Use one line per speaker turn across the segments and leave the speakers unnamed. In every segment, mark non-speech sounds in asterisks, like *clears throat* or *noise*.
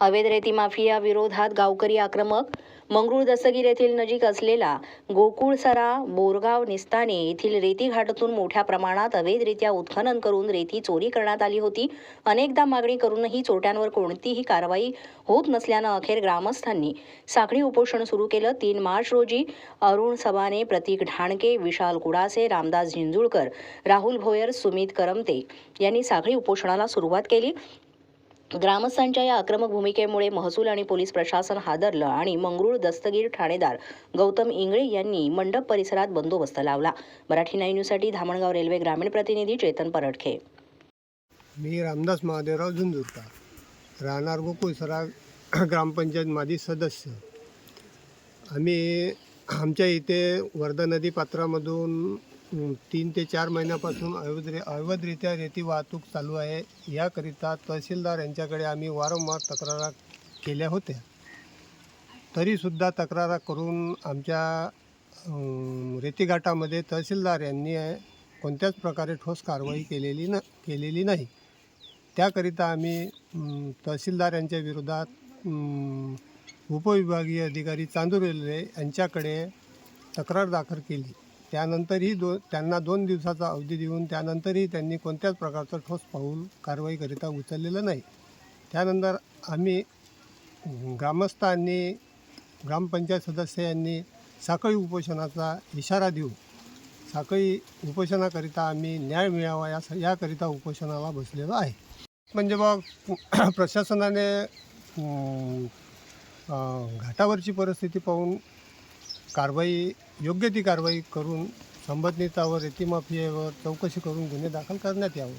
अवैध रेती माफिया विरोधात गावकरी आक्रमक मंगरूळ दसगीर येथील नजीक असलेला गोकुळसरा बोरगाव निस्ताने येथील रेती घाटातून मोठ्या प्रमाणात अवैधरित्या उत्खनन करून रेती चोरी करण्यात आली होती. अनेकदा मागणी करूनही चोरट्यांवर कोणतीही कारवाई होत नसल्यानं अखेर ग्रामस्थांनी साखळी उपोषण सुरू केलं. तीन मार्च रोजी अरुण सबाने प्रतीक ढाणके विशाल कुडासे रामदास झिंजुळकर राहुल भोयर सुमित करमते यांनी साखळी उपोषणाला सुरुवात केली. ग्रामस्थांच्या या आक्रमक भूमिकेमुळे महसूल आणि पोलीस प्रशासन हादरलं आणि मंगरूळ दस्तगीर ठाणेदार गौतम इंगळे यांनी मंडप परिसरात बंदोबस्त लावला. मराठी नाईन न्यूजसाठी धामणगाव रेल्वे ग्रामीण प्रतिनिधी चेतन परटखे
मी रामदास महादेवराव झुंजुरकर राहणार गोकुळसरा *clears throat* ग्रामपंचायत माजी सदस्य. आम्ही आमच्या इथे वर्धा नदी पात्रामधून तीन ते चार महिन्यापासून अवैध अवैधरित्या रेती वाहतूक चालू आहे. याकरिता तहसीलदार यांच्याकडे आम्ही वारंवार तक्रारा केल्या होत्या. तरीसुद्धा तक्रारा करून आमच्या रेतीघाटामध्ये तहसीलदार यांनी कोणत्याच प्रकारे ठोस कारवाई केलेली न केलेली नाही. त्याकरिता आम्ही तहसीलदार यांच्या विरोधात उपविभागीय अधिकारी चांदुरेले यांच्याकडे तक्रार दाखल केली. त्यानंतरही दो त्यांना दोन दिवसाचा अवधी देऊन त्यानंतरही त्यांनी कोणत्याच प्रकारचं ठोस पाऊल कारवाईकरिता उचललेलं नाही. त्यानंतर आम्ही ग्रामस्थांनी ग्रामपंचायत सदस्य यांनी साखळी उपोषणाचा इशारा देऊन साखळी उपोषणाकरिता आम्ही न्याय मिळावा या याकरिता उपोषणाला बसलेलो आहे. म्हणजे मग *clears throat* प्रशासनाने घाटावरची परिस्थिती पाहून कारवाई योग्य ती कारवाई करून संबंधितावर रेती माफियावर चौकशी करून गुन्हे दाखल करण्यात यावं.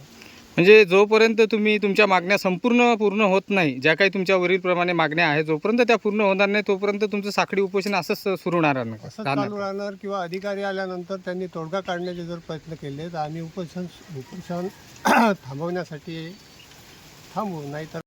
म्हणजे जोपर्यंत तुम्ही तुमच्या मागण्या संपूर्ण पूर्ण होत नाही ज्या काही तुमच्या वरीलप्रमाणे मागण्या आहेत जोपर्यंत त्या पूर्ण होणार नाही तोपर्यंत तुमचं साखळी उपोषण असंच सुरू राहणार नाही
असं
राहणार
चालू राहणार किंवा अधिकारी आल्यानंतर त्यांनी तोडगा काढण्याचे जर प्रयत्न केले तर आम्ही उपोषण उपोषण *clears throat* थांबवण्यासाठी थांबवू नाहीतर